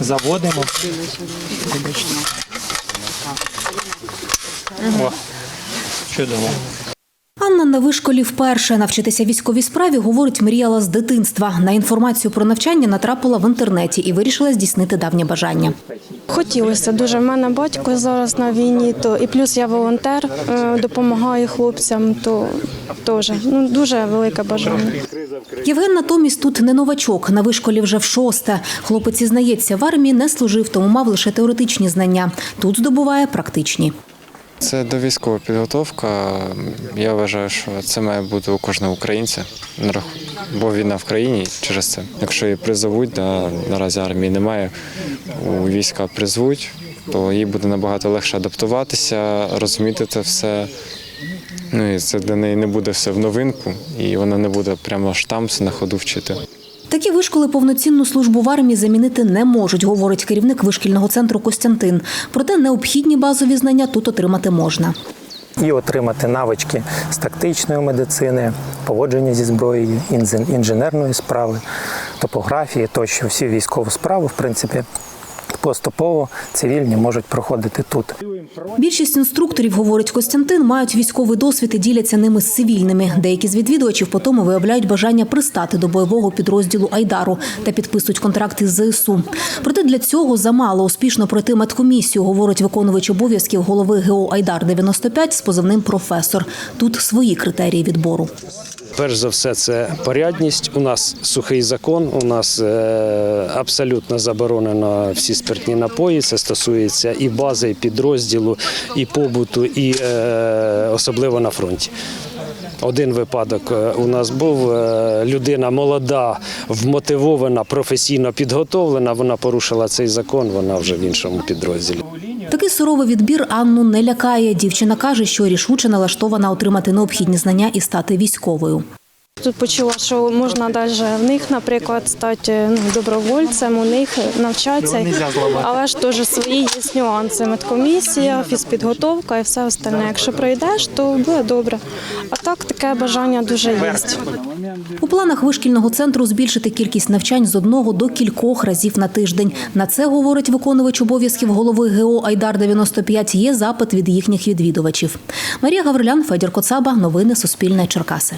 Заводимо. О, чудово. На вишколі вперше навчитися військовій справі, говорить, мріяла з дитинства. На інформацію про навчання натрапила в інтернеті і вирішила здійснити давнє бажання. Хотілося дуже. У мене батько зараз на війні, то і плюс я волонтер, е, допомагаю хлопцям, то теж ну дуже велике бажання. Євген натомість тут не новачок. На вишколі вже в шосте. Хлопець зізнається, в армії не служив, тому мав лише теоретичні знання. Тут здобуває практичні. Це довійськова підготовка. Я вважаю, що це має бути у кожного українця, бо війна в країні через це. Якщо її призовуть, да, наразі армії немає, у війська призвуть, то їй буде набагато легше адаптуватися, розуміти це все. Ну і це для неї не буде все в новинку, і вона не буде прямо штамси на ходу вчити. Такі вишколи повноцінну службу в армії замінити не можуть, говорить керівник вишкільного центру Костянтин. Проте необхідні базові знання тут отримати можна. і отримати навички з тактичної медицини, поводження зі зброєю, інженерної справи, топографії, тощо всі військову справу, в принципі, поступово цивільні можуть проходити тут. Більшість інструкторів, говорить Костянтин, мають військовий досвід і діляться ними з цивільними. Деякі з відвідувачів потім виявляють бажання пристати до бойового підрозділу Айдару та підписують контракти з ЗСУ. Проте для цього замало успішно пройти медкомісію, говорить виконувач обов'язків голови ГО Айдар 95 з позивним професор. Тут свої критерії відбору. Перш за все, це порядність. У нас сухий закон, у нас е, абсолютно заборонено всі спиртні напої. Це стосується і бази, і підрозділу, і побуту, і е, особливо на фронті. Один випадок е, у нас був людина молода, вмотивована, професійно підготовлена. Вона порушила цей закон. Вона вже в іншому підрозділі. Такий суровий відбір Анну не лякає. Дівчина каже, що рішуче налаштована отримати необхідні знання і стати військовою. Тут почула, що можна навіть в них, наприклад, стати ну, добровольцем, у них навчатися, але ж теж свої є нюанси. Медкомісія, фізпідготовка і все остальне. Якщо пройдеш, то буде добре. А так таке бажання дуже є. У планах вишкільного центру збільшити кількість навчань з одного до кількох разів на тиждень. На це говорить виконувач обов'язків голови ГО Айдар 95 Є запит від їхніх відвідувачів. Марія Гаврилян, Федір Коцаба. Новини Суспільне. Черкаси.